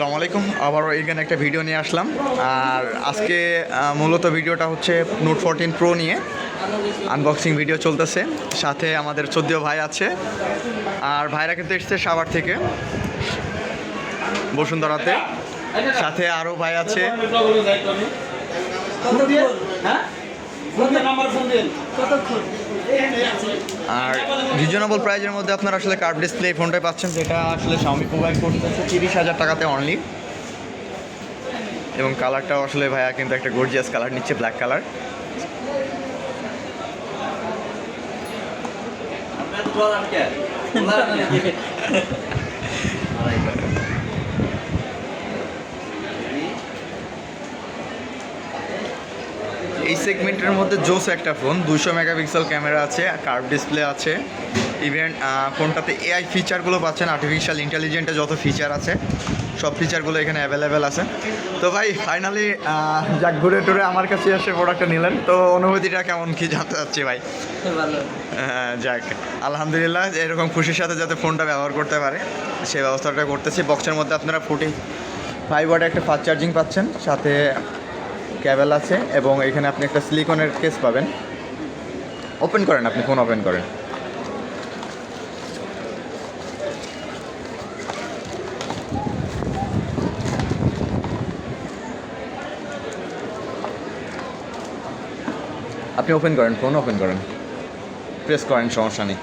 আসসালামু আলাইকুম। আবারও এখানে একটা ভিডিও নিয়ে আসলাম। আর আজকে মূলত ভিডিওটা হচ্ছে নোট ফোরটিন প্রো নিয়ে। আনবক্সিং ভিডিও চলতেছে। সাথে আমাদের চোদ্দ ভাই আছে। আর ভাইরা কিন্তু এসছে সাভার থেকে, বসুন্ধরাতে। সাথে আরও ভাই আছে। আর রিজনেবল প্রাইজের মধ্যে আপনারা আসলে কার্ভ ডিসপ্লে ফোনটাই পাচ্ছেন যেটা আসলে শাওমি প্রোভাইড করতেছে তিরিশ হাজার টাকাতে অনলি এবং কালারটাও আসলে ভাইয়া কিন্তু একটা গর্জিয়াস কালার নিচ্ছে ব্ল্যাক কালার এই সেগমেন্টের মধ্যে জোস একটা ফোন দুশো মেগাপিক্সেল ক্যামেরা আছে কার্ভ ডিসপ্লে আছে। ইভেন ফোনটাতে এআই ফিচারগুলো পাচ্ছেন আর্টিফিশিয়াল ইন্টেলিজেন্টে যত ফিচার আছে সব ফিচারগুলো এখানে অ্যাভেলেবেল আছে। তো ভাই ফাইনালি যাক ঘুরে টুরে আমার কাছে এসে প্রোডাক্টটা নিলেন। তো অনুভূতিটা কেমন কি জানতে চাচ্ছি ভাই? হ্যাঁ, যাক আলহামদুলিল্লাহ এরকম খুশির সাথে যাতে ফোনটা ব্যবহার করতে পারে সে ব্যবস্থাটা করতেছি। বক্সের মধ্যে আপনারা ফুটি ফাইভ ওয়াট একটা ফাস্ট চার্জিং পাচ্ছেন সাথে ক্যাবেল আছে এবং এখানে আপনি একটা সিলিকনের কেস পাবেন। ওপেন করেন আপনি ফোন ওপেন করেন। আপনি ওপেন করেন ফোন ওপেন করেন। প্রেস করেন, সমস্যা নেই।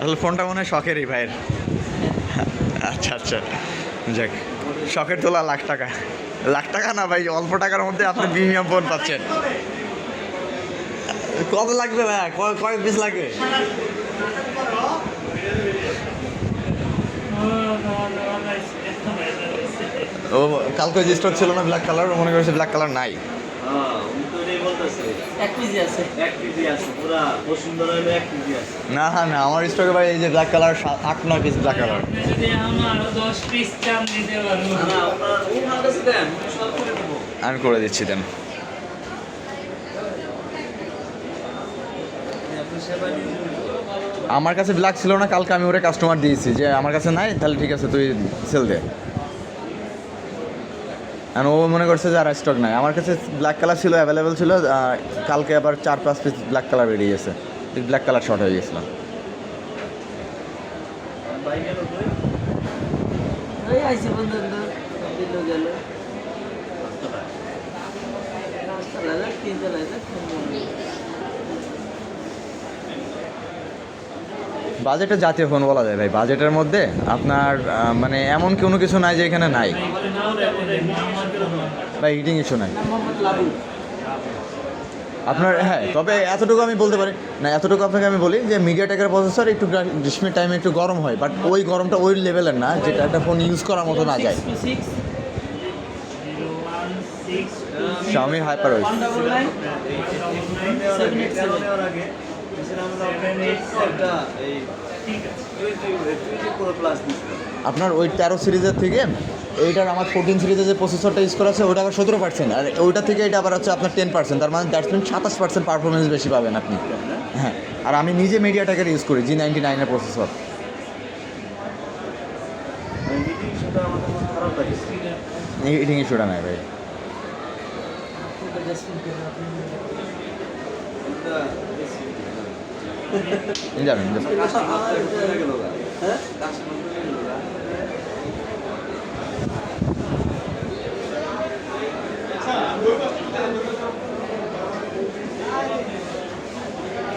আসলে ফোনটা মনে হয় শখেরই ভাইয়ের। আচ্ছা আচ্ছা। যাক, শখের তোলা লাখ টাকা। লাখ টাকা না ভাই, অল্প টাকার মধ্যে আপনি প্রিমিয়াম ফোন পাচ্ছেন। কত লাগবে ভাই? কয়- পিস লাগবে ও, কালকে স্টক ছিল না ব্ল্যাক কালার মনে করছে ব্ল্যাক কালার নাই। আছে না না আমার স্টকে ভাই এই যে ব্ল্যাক কালার আট নয় পিস ব্ল্যাক কালার আমি করে দিচ্ছি দেন। আমার কাছে ব্ল্যাক ছিল না কালকে আমি ওরে কাস্টমার দিয়েছি যে আমার কাছে নাই তাহলে ঠিক আছে তুই সেল দে। আর ও মনে করছে যে আর স্টক নাই। আমার কাছে ব্ল্যাক কালার ছিল অ্যাভেলেবেল ছিল কালকে আবার চার পাঁচ পিস ব্ল্যাক কালার বেরিয়ে গেছে। ব্ল্যাক কালার শর্ট হয়ে গেছিলাম বাজেটের জাতীয় ফোন বলা যায় ভাই। বাজেটের মধ্যে আপনার মানে এমন কোনো কিছু নাই যে এখানে নাই? বা হিটিং ইস্যু নাই। আপনার হ্যাঁ তবে এতটুকু আমি বলতে পারি। না, এতটুকু আপনাকে আমি বলি যে মিডিয়া টেকের প্রসেসর একটু গ্রীষ্মের টাইমে একটু গরম হয় বাট ওই গরমটা ওই লেভেলের না, যেটা একটা ফোন ইউজ করার মতো না যায়। Xiaomi HyperOS ওয়ান আপনার ওই তেরো সিরিজের থেকে এইটার আমার ফোরটিন সিরিজের যে প্রসেসরটা ইউজ করা আছে ওটা আবার সতেরো পার্সেন্ট আর ওইটা থেকে এটা আবার হচ্ছে আপনার টেন পার্সেন্ট তার মানে দ্যাটস মিন সাতাশ পার্সেন্ট পারফরমেন্স বেশি পাবেন আপনি। হ্যাঁ আর আমি নিজে মিডিয়া টেকের ইউজ করি জি নাইনটি নাইনের প্রসেসর হিটিং ইস্যুটা নাই ভাই। যাবেন